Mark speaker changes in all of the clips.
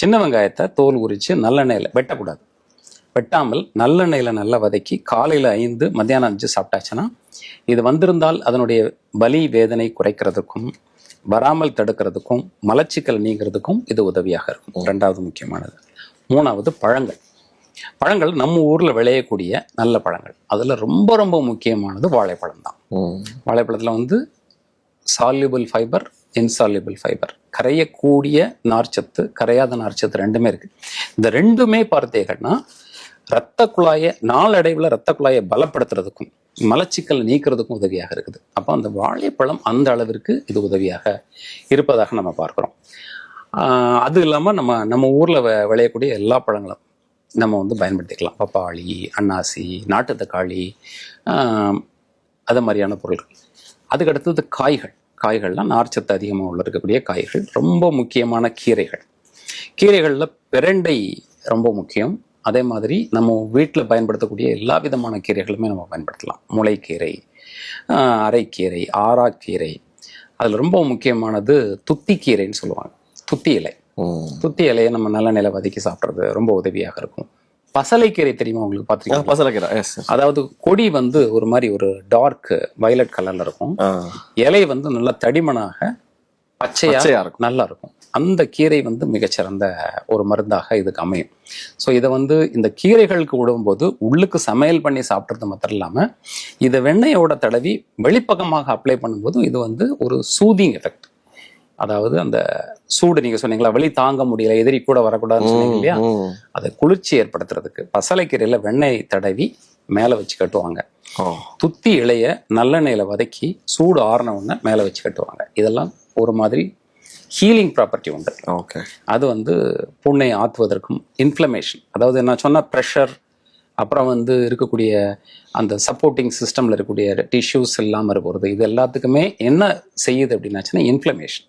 Speaker 1: சின்ன வெங்காயத்தை தோல் உரித்து நல்லெண்ணெயில் வெட்டக்கூடாது. வெட்டாமல் நல்லெண்ணெயில் நல்லா வதக்கி காலையில் ஐந்து மத்தியானம் அஞ்சு சாப்பிட்டாச்சுன்னா இது வந்திருந்தால் அதனுடைய வலி வேதனை குறைக்கிறதுக்கும் வராமல் தடுக்கிறதுக்கும் மலச்சிக்கல் நீங்கிறதுக்கும் இது உதவியாக இருக்கும். ரெண்டாவது முக்கியமானது. மூணாவது பழங்கள். பழங்கள் நம்ம ஊரில் விளையக்கூடிய நல்ல பழங்கள். அதில் ரொம்ப ரொம்ப முக்கியமானது வாழைப்பழம் தான். வாழைப்பழத்தில் வந்து சால்யூபிள் ஃபைபர் இன்சால்யூபிள் ஃபைபர் கரையக்கூடிய நார்ச்சத்து கரையாத நார்ச்சத்து ரெண்டுமே இருக்கு. இந்த ரெண்டுமே பார்த்தீங்கன்னா ரத்த குழாயை நாளடைவில் ரத்த குழாயை பலப்படுத்துறதுக்கும் மலச்சிக்கல் நீக்கிறதுக்கும் உதவியாக இருக்குது. அப்போ அந்த வாழைப்பழம் அந்த அளவிற்கு இது உதவியாக இருப்பதாக நம்ம பார்க்குறோம். அது இல்லாமல் நம்ம நம்ம ஊரில் விளையக்கூடிய எல்லா பழங்களும் நம்ம வந்து பயன்படுத்திக்கலாம். பப்பாளி அன்னாசி நாட்டு தக்காளி அது மாதிரியான பொருட்கள் அதுக்கு அடுத்தது காய்கள். காய்கள்லாம் நார்ச்சத்து அதிகமாக உள்ள இருக்கக்கூடிய காய்கள் ரொம்ப முக்கியமான கீரைகள். கீரைகளில் பிரண்டை ரொம்ப முக்கியம். அதே மாதிரி நம்ம வீட்டில் பயன்படுத்தக்கூடிய எல்லா விதமான கீரைகளுமே நம்ம பயன்படுத்தலாம். முளைக்கீரை அரைக்கீரை ஆராக்கீரை அதில் ரொம்ப முக்கியமானது துத்திக்கீரைன்னு சொல்லுவாங்க. துத்தி இலை. துத்தி இலையை நம்ம நல்ல நிலை வதக்கி சாப்பிட்றது ரொம்ப உதவியாக இருக்கும். பசலைக்கீரை தெரியுமா உங்களுக்கு
Speaker 2: ஆ,
Speaker 1: பார்த்துருக்கீங்க
Speaker 2: பசலைக்கீரை.
Speaker 1: அதாவது கொடி வந்து ஒரு மாதிரி ஒரு டார்க் வயலட் கலர்ல இருக்கும். இலை வந்து நல்லா தடிமனாக பச்சையா
Speaker 2: பச்சையா இருக்கும்.
Speaker 1: நல்லா இருக்கும். அந்த கீரை வந்து மிகச்சிறந்த ஒரு மருந்தாக இதுக்கு அமையும். ஸோ இதை வந்து இந்த கீரைகளுக்கு விடும்போது உள்ளுக்கு சமையல் பண்ணி சாப்பிட்றது மாத்திரம் இல்லாமல் இதை வெண்ணெயோட தடவி வெளிப்பக்கமாக அப்ளை பண்ணும்போது இது வந்து ஒரு சூதிங் எஃபெக்ட் அதாவது அந்த சூடு நீங்க சொன்னீங்களா வெளி தாங்க முடியல எதிரி கூட வரக்கூடாதுன்னு சொன்னீங்க இல்லையா. அதை குளிர்ச்சி ஏற்படுத்துறதுக்கு பசலைக்கீரையில வெண்ணெய் தடவி மேலே வச்சு கட்டுவாங்க. துத்தி இலைய நல்லெண்ணெயில வதக்கி சூடு ஆறின உடனே மேலே வச்சு கட்டுவாங்க. இதெல்லாம் ஒரு மாதிரி ஹீலிங் ப்ராப்பர்ட்டி உண்டு.
Speaker 2: ஓகே.
Speaker 1: அது வந்து புண்ணை ஆற்றுவதற்கும் இன்ஃப்ளமேஷன் அதாவது நான் சொன்ன ப்ரெஷர் அப்புறம் வந்து இருக்கக்கூடிய அந்த சப்போர்ட்டிங் சிஸ்டமில் இருக்கக்கூடிய டிஷ்யூஸ் இல்லாமல் இருக்கிறது இது எல்லாத்துக்குமே என்ன செய்யுது அப்படின்னாச்சுன்னா இன்ஃப்ளமேஷன்.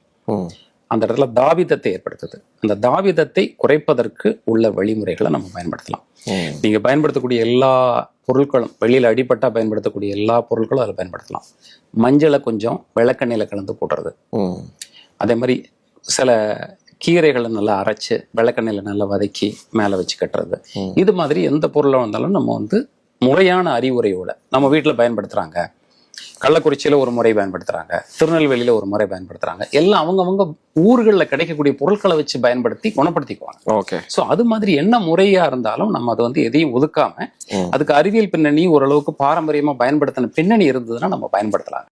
Speaker 1: அந்த இடத்துல தாவிதத்தை ஏற்படுத்துது. அந்த தாவிதத்தை குறைப்பதற்கு உள்ள வழிமுறைகளை நம்ம பயன்படுத்தலாம்.
Speaker 2: ம்.
Speaker 1: நீங்கள் பயன்படுத்தக்கூடிய எல்லா பொருட்களும் வெளியில் அடிபட்டா பயன்படுத்தக்கூடிய எல்லா பொருட்களும் அதில் பயன்படுத்தலாம். மஞ்சளை கொஞ்சம் விளக்கெண்ணெயில் கலந்து போடுறது. அதே மாதிரி சில கீரைகளை நல்லா அரைச்சு விளக்கெண்ணெயில் நல்லா வதக்கி மேலே வச்சு கட்டுறது. இது மாதிரி எந்த பொருளாக வந்தாலும் நம்ம வந்து முறையான அறிவுரையோட நம்ம வீட்டில் பயன்படுத்துகிறாங்க கள்ளக்குறிச்சியில் ஒரு முறை பயன்படுத்துகிறாங்க திருநெல்வேலியில் ஒரு முறை பயன்படுத்துகிறாங்க எல்லாம் அவங்கவங்க ஊர்களில் கிடைக்கக்கூடிய பொருட்களை வச்சு பயன்படுத்தி குணப்படுத்திக்குவாங்க.
Speaker 2: ஓகே.
Speaker 1: ஸோ அது மாதிரி என்ன முறையா இருந்தாலும் நம்ம அதை வந்து எதையும் ஒதுக்காம. அதுக்கு அறிவியல் பின்னணி ஓரளவுக்கு பாரம்பரியமா பயன்படுத்தின பின்னணி இருந்ததுன்னா நம்ம பயன்படுத்தலாம்.